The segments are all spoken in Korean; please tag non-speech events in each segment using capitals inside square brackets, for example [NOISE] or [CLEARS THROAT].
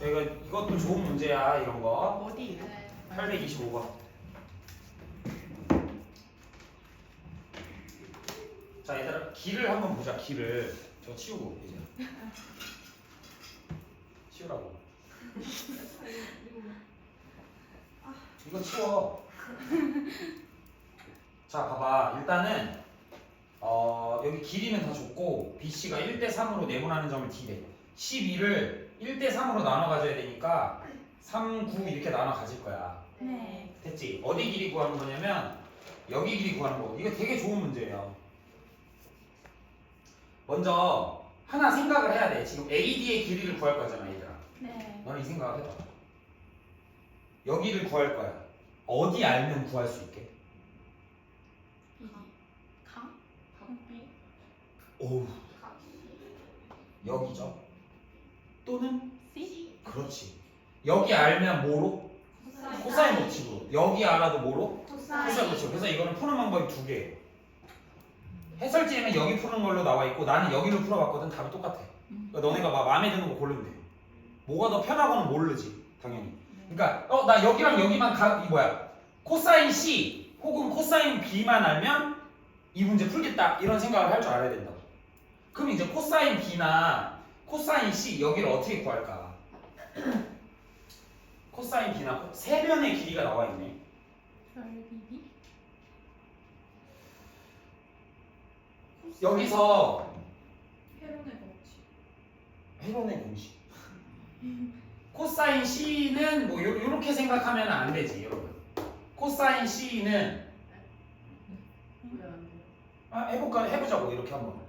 이거 이것도 좋은 문제야 이런 거. 어디? 825번. 자 얘들아 길을 한번 보자 길을. 저 치우고 이제. [LAUGHS] 치우라고. 이거 치워. 자 봐봐 일단은 어 여기 길이는 다 줬고 BC가 1대 3으로 네모나는 점을 D래. 12를 1대 3으로 나눠 가져야 되니까 3, 9 이렇게 나눠 가질 거야. 네. 됐지? 어디 길이 구하는 거냐면 여기 길이 구하는 거. 이거 되게 좋은 문제예요. 먼저 하나 생각을 해야 돼. 지금 AD의 길이를 구할 거잖아, 얘들아. 네. 너는 이 생각을 해봐. 여기를 구할 거야. 어디 알면 구할 수 있게? 강? 강비? 오우, 여기죠. 또는 C? 그렇지. 여기 알면 뭐로? 코사인 법칙으로. 여기 알아도 뭐로? 코사인 법칙. 그래서 이거는 푸는 방법이 두 개예요. 해설지에는 여기 푸는 걸로 나와 있고 나는 여기로 풀어봤거든. 답이 똑같아. 그러니까 너네가 막 마음에 드는 거 고르면 돼. 뭐가 더 편하고는 모르지, 당연히. 그러니까 어 나 여기랑 여기만 가, 이 뭐야? 코사인 C 혹은 코사인 B만 알면 이 문제 풀겠다 이런 생각을 할 줄 알아야 된다. 그럼 이제 코사인 B나 코사인 C 여기를 어떻게 구할까? [CLEARS THROAT] 코사인 B나 코- 세 변의 길이가 나와 있네. 별비비? 여기서 헤론의 법칙. 해론의 공식. [LAUGHS] 코사인 C는 뭐 요, 요렇게 생각하면 안 되지, 여러분. 코사인 C는 아, 해볼까 해보자고 이렇게 한번.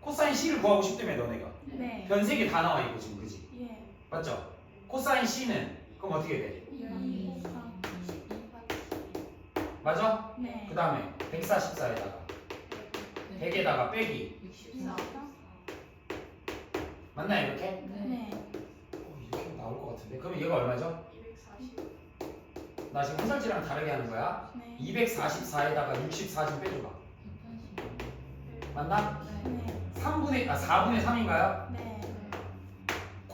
코사인 C를 구하고 싶다며 너네가. 네. 변색이 다 나와 있고 지금 그지? 예. 맞죠? 코사인 C는 그럼 어떻게 돼? 이, 삼, 맞아? 네. 그 다음에 144에다가 100에다가 빼기 맞나 이렇게? 네. 어, 이렇게 나올 것 같은데 그럼 얘가 얼마죠? 나 지금 해설지랑 다르게 하는 거야 네. 244에다가 64 좀 빼줘봐 맞나? 네. 3분의 아 4분의 3인가요?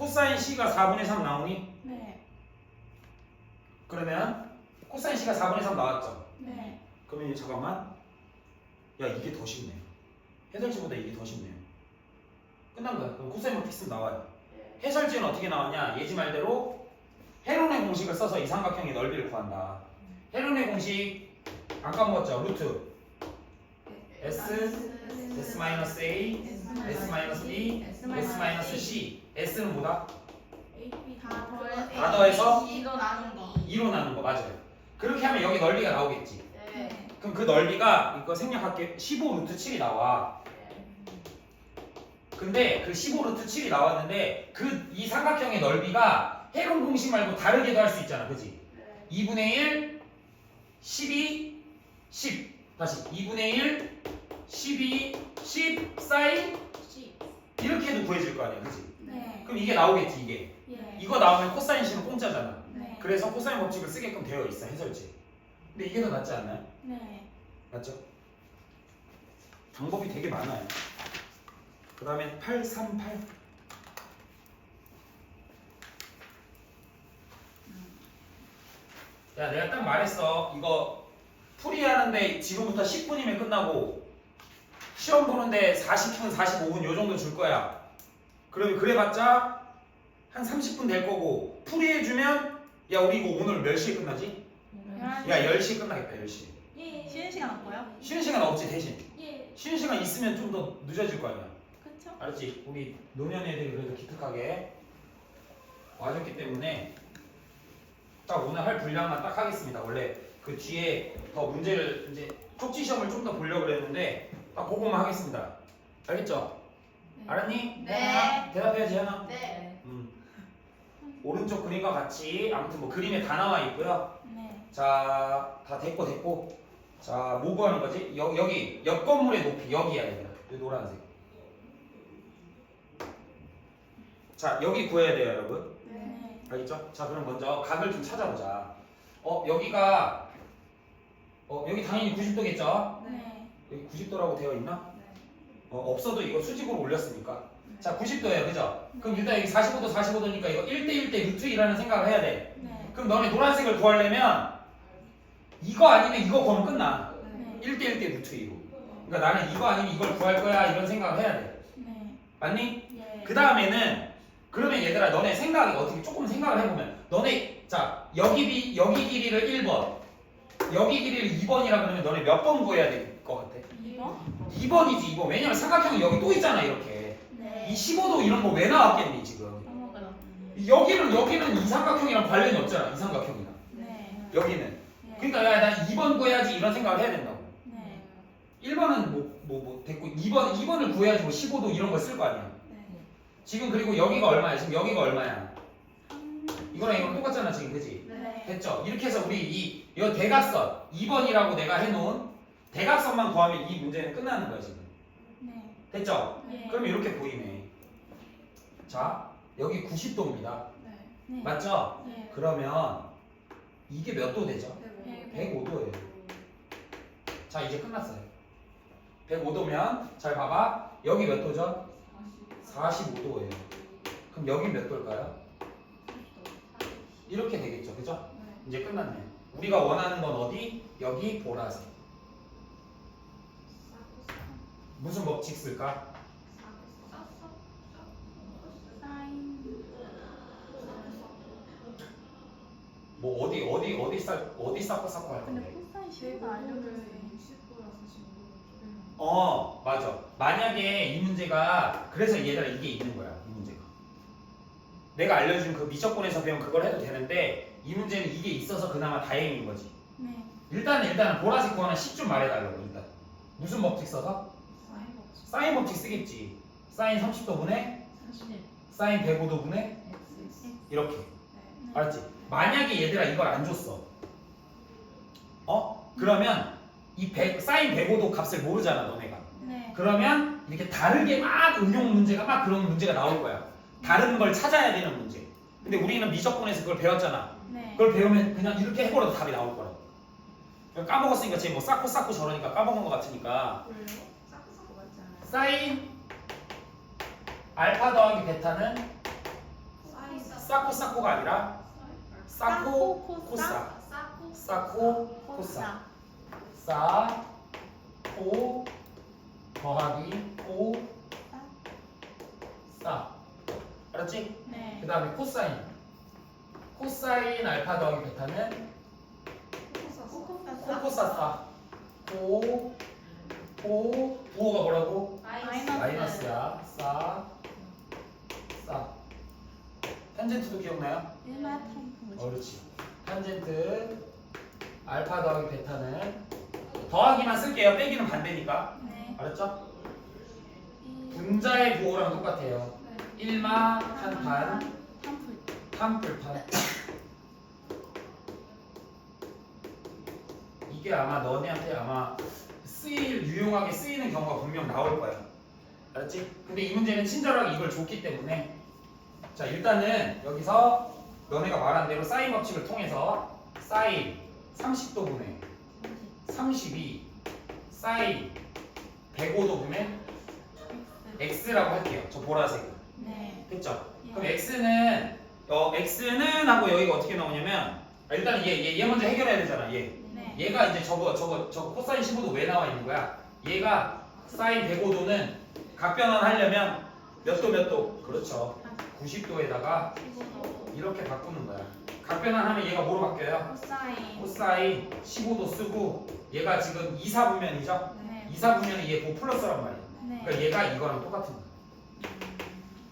네. 코사인 C가 4분의 3 나오니? 네. 그러면 코사인 C가 4분의 3 나왔죠? 네. 그러면 이제 잠깐만. 야 이게 더 쉽네. 해설지보다 이게 더 쉽네요. 끝난 거야. 그럼 코사인만 픽스면 나와요. 해설지는 어떻게 나왔냐? 예지 말대로 헤론의 공식을 써서 이 삼각형의 넓이를 구한다. 헤론의 공식 안 까먹었죠? 루트. S S 마이너스 A S S는 뭐다? 다 더해. 다 더해서 이거 나눈 거. 2로 나눈 거 맞아요 그렇게 하면 여기 넓이가 나오겠지 네. 그럼 그 넓이가 이거 생략할게 15 루트 7이 나와 근데 그 15 루트 7이 나왔는데 그 이 삼각형의 넓이가 해론 공식 말고 다르게도 할 수 있잖아 그지? 2분의 1 12 10 다시 2분의 1 12 10 사인 이렇게도 구해질 거 아니야 그지? 네. 그럼 이게 나오겠지 이게 예. 이거 나오면 코사인 C는 공짜잖아 네. 그래서 코사인 법칙을 쓰게끔 되어 있어 해설지 근데 이게 더 낫지 않나요? 네. 맞죠? 방법이 되게 많아요. 그 다음에 838. 야, 내가 딱 말했어. 이거 풀이 하는데 지금부터 10분이면 끝나고 시험 보는데 40분, 45분 요 정도 줄 거야. 그러면 그래봤자 한 30분 될 거고 풀이 해주면 야, 우리 이거 오늘 몇 시에 끝나지? 야, 10시에 끝나겠다, 10시. 예. 쉬는 시간 없고요? 쉬는 시간 없지, 대신. 예. 쉬는 시간 있으면 좀 더 늦어질 거 아니야. 그쵸? 알았지? 우리 노년 애들이 그래도 기특하게 와줬기 때문에 딱 오늘 할 분량만 딱 하겠습니다. 원래 그 뒤에 더 문제를 이제 쪽지 시험을 좀 더 보려고 그랬는데 딱 그거만 하겠습니다. 알겠죠? 알았니? 네. 대답해야지 하나. 네. 음. 오른쪽 그림과 같이 아무튼 뭐 그림에 다 나와 있고요. 네. 자, 다 됐고 됐고. 자, 뭐 구하는 거지? 여, 여기 옆 건물의 높이 여기야 얘들아. 이 노란색. 자, 여기 구해야 돼요, 여러분. 네. 알겠죠? 자, 그럼 먼저 각을 좀 찾아보자. 어, 여기가 어, 여기 당연히 90도겠죠? 네. 여기 90도라고 되어 있나? 어, 없어도 이거 수직으로 올렸으니까. 자 90도예요 그죠? 그럼 일단 여기 45도 45도니까 이거 1대 1 대 루트 2라는 생각을 해야 돼 네. 그럼 너네 노란색을 구하려면 이거 아니면 이거 구하면 끝나 네. 1대 1 대 루트 2로 그러니까 나는 이거 아니면 이걸 구할 거야 이런 생각을 해야 돼 네. 맞니? 예. 그 다음에는 그러면 얘들아 너네 생각이 어떻게 조금 생각을 해보면 너네 자 여기 비 여기 길이를 1번 여기 길이를 2번이라 그러면 너네 몇 번 구해야 될 것 같아? 2번? 2번이지 2번 왜냐면 삼각형이 여기 또 있잖아 이렇게 네. 이 15도 이런 거 왜 나왔겠니 지금 아무거나. 여기는 여기는 이 삼각형이랑 관련이 없잖아 이 삼각형이랑 네. 여기는 예. 그러니까 야, 난 2번 구해야지 이런 생각을 해야 된다고 네. 1번은 뭐 뭐 뭐 됐고 2번 2번을 구해야지 뭐 15도 이런 걸쓸거 아니야 네. 지금 그리고 여기가 얼마야 지금 여기가 얼마야 삼. 이거랑 이거랑 똑같잖아 지금 그지 네. 됐죠 이렇게 해서 우리 이 이거 대각선 2번이라고 내가 해놓은 대각선만 구하면 이 문제는 끝나는 거야 지금. 네. 됐죠? 예. 그럼 이렇게 보이네. 자 여기 90도입니다. 네. 네. 맞죠? 예. 그러면 이게 몇 도 되죠? 네. 105도예요. 자 이제 끝났어요. 105도면 잘 봐봐. 여기 몇 도죠? 45도예요. 그럼 여기 몇 도일까요? 이렇게 되겠죠. 그죠? 이제 끝났네. 우리가 원하는 건 어디? 여기 보라색 무슨 법칙 쓸까. 뭐 어디 어디 어디 싹 어디 쌓고 쌓고 할 근데 건데 코사인 시가 알려줬어요. 어 맞아 만약에 이 문제가 그래서 얘들아 이게 있는 거야 이 문제가 내가 알려준 그 미적분에서 배운 그걸 해도 되는데 이 문제는 이게 있어서 그나마 다행인 거지 네. 일단 일단 보라색 구하는 10좀 말해달라고 일단 무슨 법칙 써서 사인 법칙. 쓰겠지 사인 30도분에 30. 사인 105도분에 이렇게 네. 알았지 만약에 얘들아 이걸 안 줬어 어 그러면 이 100, 사인 105도 값을 모르잖아 너네가 네. 그러면 이렇게 다르게 막 응용 문제가 막 그런 문제가 나올 거야. 다른 걸 찾아야 되는 문제. 근데 우리는 미적분에서 그걸 배웠잖아. 네. 그걸 배우면 그냥 이렇게 해버려도 답이 나올 거라고. 까먹었으니까 쟤뭐 쌓고 쌓고 저러니까 까먹은 것 같으니까 왜요? 사인 알파 더하기 베타는. 쌓고 쌓고가 아니라 쌓고 코사. 쌓고 코사 쌓고 더하기 코싸 알았지? 네. 그 다음에 코사인 코사인 알파 더하기 베타는 코코사 사. 코코사 사 코, 코, 부호가 뭐라고? 마이너스. 마이너스야 싸, 싸 탄젠트도 기억나요? 일마 어, 그렇지 탄젠트 알파 더하기 베타는 더하기만 쓸게요 빼기는 반대니까 네. 알았죠? 분자의 부호랑 똑같아요 1마 탄판 한풀. 탐풀판 이게 아마 너네한테 아마 쓰일 유용하게 쓰이는 경우가 분명 나올 거야 알았지? 근데 이 문제는 친절하게 이걸 줬기 때문에 자 일단은 여기서 너네가 말한 대로 사인 법칙을 통해서 사인 30도분의 32 사인 105도분의 x라고 할게요 저 보라색은 네. 됐죠? 예. 그럼 x는 어 x는 하고 여기가 어떻게 나오냐면 아, 일단 얘, 얘, 얘 먼저 해결해야 되잖아 얘 네. 얘가 이제 저거 저거 저거 코사인 15도 왜 나와 있는 거야? 얘가 사인 105도는 각변환 하려면 몇 도 몇 도? 그렇죠. 90도에다가 이렇게 바꾸는 거야. 각변환 하면 얘가 뭐로 바뀌어요? 코사인. 코사인 15도 쓰고 얘가 지금 2사 분면이죠? 네. 2사 분면이 얘뭐 플러스란 말이야 네. 그러니까 얘가 이거랑 똑같은 거야.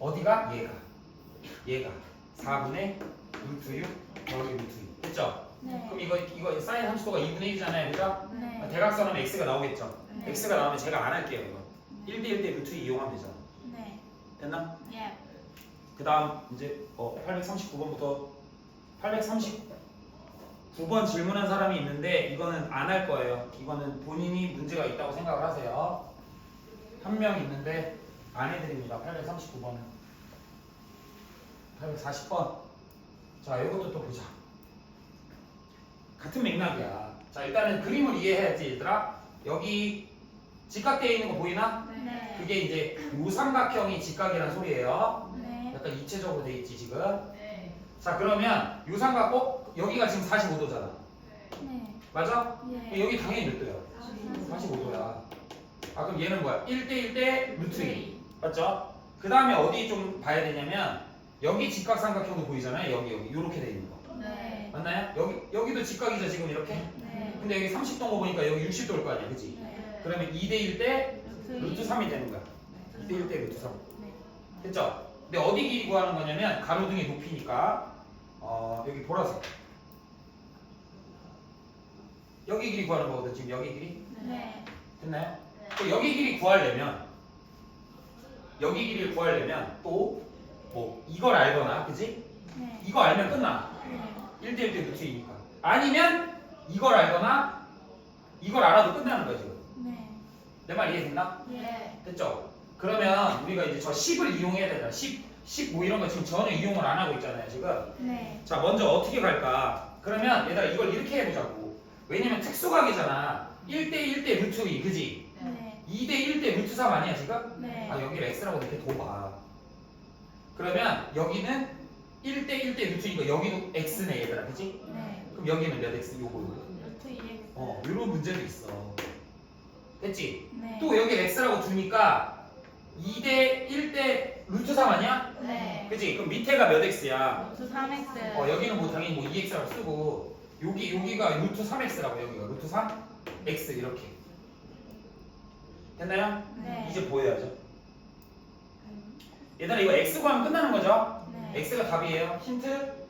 어디가? 얘가. 얘가. 4분의 루트 6 더하기 루트 6 됐죠? 네. 그럼 이거 이거 사인 30도가 2분의 1이잖아요 그죠? 네. 대각선하면 x가 나오겠죠 네. x가 나오면 제가 안 할게요 이거 1대 1대 루트 2 이용하면 되잖아 네. 됐나? 예. 그 다음 이제 어, 839번부터 839번 질문한 사람이 있는데 이거는 안 할 거예요 이거는 본인이 문제가 있다고 생각을 하세요 한 명 있는데 안 해드립니다 839번은 840번 자 이것도 또 보자 같은 맥락이야 자 일단은 그림을 이해해야지 얘들아 여기 직각되어 있는 거 보이나? 네. 그게 이제 요삼각형이 직각이란 소리예요. 네. 약간 입체적으로 돼 있지 지금. 네. 자 그러면 요삼각 어? 여기가 지금 45도잖아. 네. 맞아? 예. 여기 당연히 몇 도야? 45도야. 아 그럼 얘는 뭐야? 1대 1 대 루트 2. 맞죠? 그 다음에 어디 좀 봐야 되냐면 여기 직각삼각형도 보이잖아요. 여기 여기 이렇게 돼 있는 거. 네. 맞나요? 여기 여기도 직각이죠 지금 이렇게. 네. 근데 여기 30도인 거 보니까 여기 60도일 거 아니야, 그지? 네. 그러면 2대 1대 루트 루트 3이 되는 거야. 2대 1대 루트 3. 네. 됐죠? 근데 어디 길이 구하는 거냐면 가로등의 높이니까 어 여기 보라색. 여기 길이 구하는 거거든 지금 여기 길이 네. 됐나요? 또 여기 길이 구하려면 여기 길이를 구하려면 또 뭐 이걸 알거나 그지? 네. 이거 알면 끝나. 네. 1대 1대 루트 2니까. 아니면 이걸 알거나 이걸 알아도 끝나는 지금. 네. 내 말 이해됐나? 예. 됐죠? 그러면 우리가 이제 저 10을 이용해야 되잖아. 10, 10 뭐 이런 거 지금 전혀 이용을 안 하고 있잖아요 지금. 네. 자 먼저 어떻게 갈까? 그러면 얘들아 이걸 이렇게 해보자고. 왜냐면 특수각이잖아. 1대 1대 루트 2 그지? 네. 2대 1대 루트 3 아니야 지금? 네. 아 여기를 x라고 이렇게 둬봐. 그러면 여기는 1대 1대 루트 2고 여기도 x네 얘들아 그지? 네. 그럼 여기는 몇 x? 요거 요거. 루트 2x. 어 이런 문제도 있어. 됐지? 네. 또 여기 x라고 두니까 2대 1대 루트 3 아니야? 네. 그지? 그럼 밑에가 몇 x야? 루트 3x. 어 여기는 뭐 당연히 뭐 2x라고 쓰고 여기 여기가 루트 3x라고 여기가 루트 3 x 이렇게 됐나요? 네. 이제 보여야죠. 얘들아 이거 x 구하면 끝나는 거죠? 네. x가 답이에요. 힌트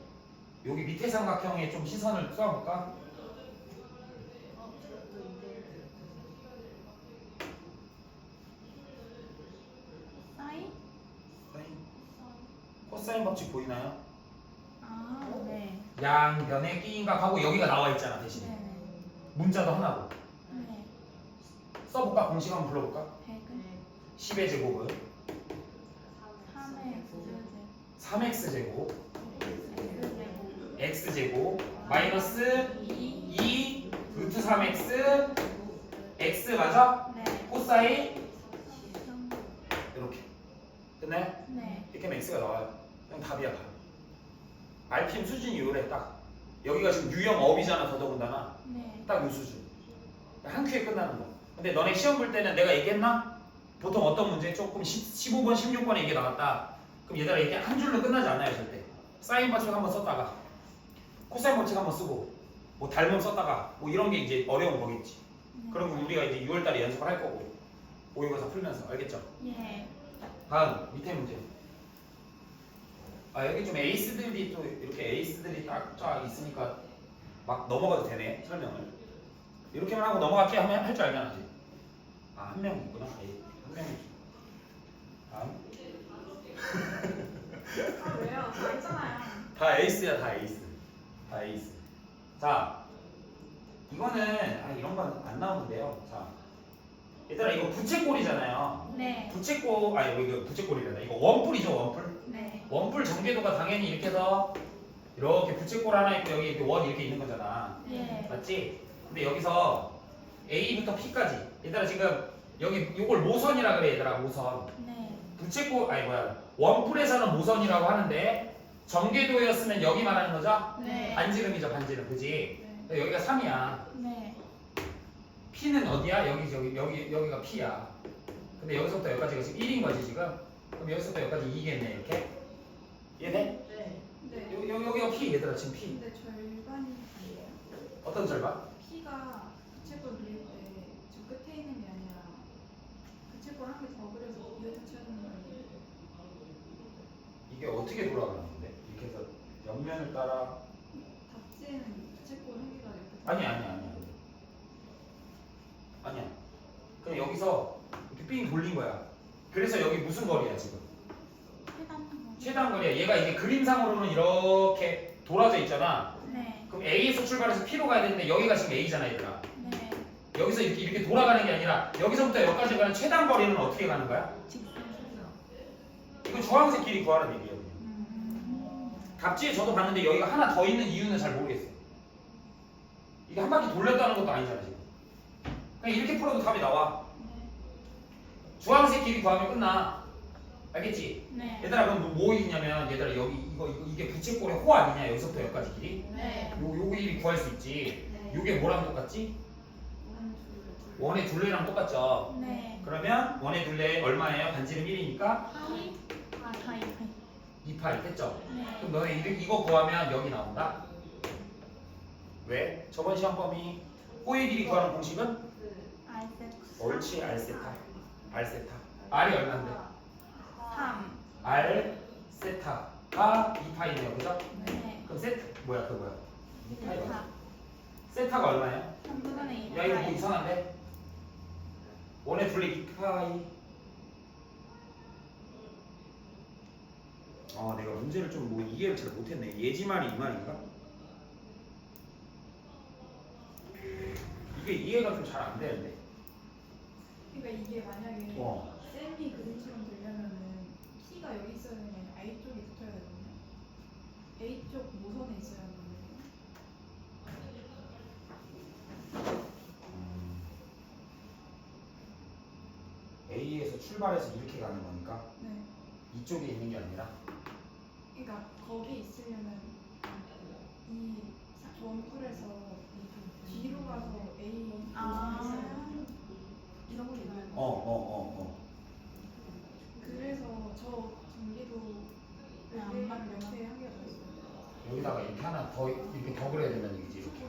여기 밑에 삼각형에 좀 시선을 쏘아볼까? 사인? 코사인 법칙 보이나요? 아, 네. 양변의 끼인각하고 여기가 나와 있잖아 대신에 네. 문자도 하나고 네. 써볼까? 공식 한번 불러볼까? 100은 10의 제곱은 3x 제곱 x제곱. x 제곱 마이너스 2. 2 루트 3x x 맞아? 네. 코사인 이렇게 됐나요? 네. 이렇게 하면 x가 나와요 그냥 답이야 답 RPM 수준이 요래 딱 여기가 지금 유형 업이잖아 더더군다나 네. 딱 요 수준 한 큐에 끝나는 거 근데 너네 시험 볼 때는 내가 얘기했나? 보통 어떤 문제 조금 10, 15번 16번에 이게 나왔다 그럼 얘들아 이게 한 줄로 끝나지 않아요 절대 사인 법칙 한번 썼다가 코사인 법칙 한번 쓰고 뭐 닮음 썼다가 뭐 이런 게 이제 어려운 거겠지 네. 그럼 우리가 이제 6월달에 연습을 할 거고 모의고사 풀면서 알겠죠? 예. 다음 밑에 문제. 아 여기 좀 에이스들이 또 이렇게 에이스들이 딱쫙 있으니까 막 넘어가도 되네 설명을. 이렇게만 하고 넘어갈게 하면 할 줄 알잖아. 아한 명 있구나. 에이, 한 명이. 다음. 아, 왜요? 다 있잖아요. 다 에이스야 다 에이스. 다 에이스. 자 이거는 아 이런 건 안 나오는데요. 자 얘들아 이거 부채꼴이잖아요. 네. 부채꼴 아니 이거 부채꼴이란다. 이거 원뿔이죠 원뿔. 네. 원뿔 전개도가 당연히 이렇게 해서 이렇게 부채꼴 하나 있고 여기 이렇게 원 이렇게 있는 거잖아. 예. 맞지? 근데 여기서 A부터 P까지 얘들아 지금 여기 요걸 모선이라 그래 얘들아 모선. 네. 부채꼴 아니 뭐야 원뿔에서는 모선이라고 하는데 전개도였으면 여기 말하는 거죠? 네. 반지름이죠 반지름 그지? 네. 여기가 3이야. 네. P는 어디야? 여기 여기 여기 여기가 P야. 근데 여기서부터 여기까지가 지금 1인 거지 지금? 그럼 여기서부터 여기까지 2겠네 이렇게? 이해돼? 네. 네. 여, 여, 여기가 P 얘들아 지금 P 근데 절반이 아니에요. 어떤 절반? P가 부채꼴 그릴 때 저 끝에 있는 게 아니라 부채꼴 한 개 더 그려서 이어서 쳐야 되는 거 아니에요? 이게 어떻게 돌아가는 건데? 이렇게 해서 옆면을 따라 답지에는 부채꼴 한 개가 이렇게 아니 아니 아니 아니야 그냥 여기서 이렇게 삥 돌린 거야 그래서 여기 무슨 거리야 지금? 최단 거리야 얘가 이게 그림상으로는 이렇게 돌아져 있잖아 네. 그럼 A에서 출발해서 P로 가야 되는데 여기가 지금 A잖아 얘들아 네. 여기서 이렇게 이렇게 돌아가는 게 아니라 여기서부터 여기까지 가는 최단 거리는 어떻게 가는 거야? 이거 주황색 길이 구하는 얘기예요 음. 답지에 저도 봤는데 여기가 하나 더 있는 이유는 잘 모르겠어요. 이게 한 바퀴 돌렸다는 것도 아니잖아 지금. 그냥 이렇게 풀어도 답이 나와. 네. 주황색 길이 구하면 끝나. 알겠지? 네. 얘들아 그럼 뭐 있냐면 얘들아 여기 이거, 이거 이게 부채꼴의 호 아니냐 여기서부터 여기까지 길이? 네. 요 요거 길이 구할 수 있지. 요게 뭐랑 똑같지? 원의 둘레랑 똑같죠. 네. 그러면 원의 둘레 얼마예요? 반지름 1이니까 하이. 아, 하이. 2파이 됐죠? 네. 그럼 너네 이- 이거 구하면 여기 나온다. 왜? 저번 시험 범위 호의 길이 구하는 공식은 알세트. 옳지 알세타. 알세타. R이 얼마인데? 3. R 세타가 2파이네요. 그죠? 네. 그럼 세타 뭐야 그 뭐야? 2파이 세타. 세타가 얼마예요? 3분의 2. 야 이거 뭐 이상한데? 원의 둘레 2파이 아 내가 문제를 좀 뭐 이해를 잘 못했네 예지 말이 이 말인가? 이게 이해가 좀 잘 안 되는데 그러니까 이게 만약에 어. 쌤이 그림처럼 P가 여기 있어야 되는 게 아니라 A 쪽에 붙어야 되거든요. A 쪽 모선에 있어야 하는데. 음. A에서 출발해서 이렇게 가는 거니까 네. 이쪽에 있는 게 아니라 그러니까 거기 있으려면 이 사- 원뿔에서 뒤로 가서 A 아. 있어야 돼요. 이렇게 가야 돼요. 어어어 어, 어. 그래서 저 전기도 네, 안안 맞는 몇개 한 개가 더 있어요. 여기다가 이렇게 하나 더 이렇게 더 그려야 된다는 얘기지 이렇게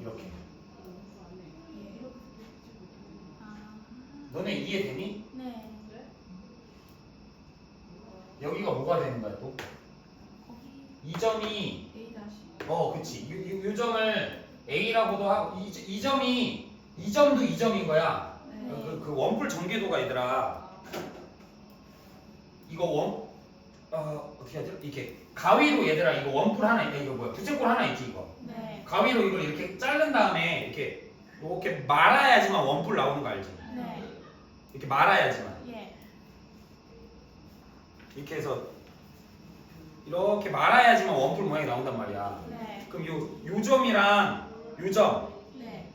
이렇게 예. 아, 너네 이해되니? 네. 여기가 뭐가 되는 거야 또? 거기 이 점이 A 다시. 어 그치 요, 요, 요 점을 A라고도 하고 이, 이 점이 이 점도 이 점인 거야 네. 그, 그 원뿔 전개도가 얘들아 이거 원 어, 어떻게 하지? 이렇게 가위로 얘들아 이거 원뿔 하나 있다 이거 뭐야 부채꼴 하나 있지 이거 네. 가위로 이걸 이렇게 자른 다음에 이렇게 이렇게 말아야지만 원뿔 나오는 거 알지? 네. 이렇게 말아야지만 예. 이렇게 해서 이렇게 말아야지만 원뿔 모양이 나온단 말이야 네. 그럼 요, 요 점이랑 요 점, 네.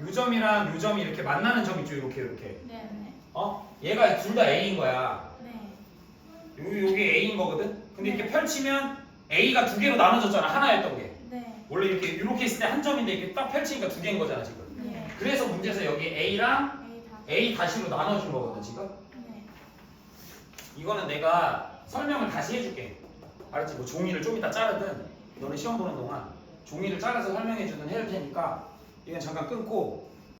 요 점이랑 요 점이 이렇게 만나는 점 있죠 이렇게 이렇게 네. 네. 어? 얘가 둘 다 A인 거야 네. 요, 요게 A인 거거든? 근데 이렇게 펼치면 A가 두 개로 나눠졌잖아 하나였던 게 네. 원래 이렇게 이렇게 있을 때 한 점인데 이렇게 딱 펼치니까 두 개인 거잖아 지금 네. 그래서 문제에서 여기 A랑 A 다. A 다시로 나눠준 거거든 지금 네. 이거는 내가 설명을 다시 해줄게 알았지? 뭐 종이를 좀 이따 자르든 너네 시험 보는 동안 종이를 잘라서 설명해주든 해줄 테니까 이건 잠깐 끊고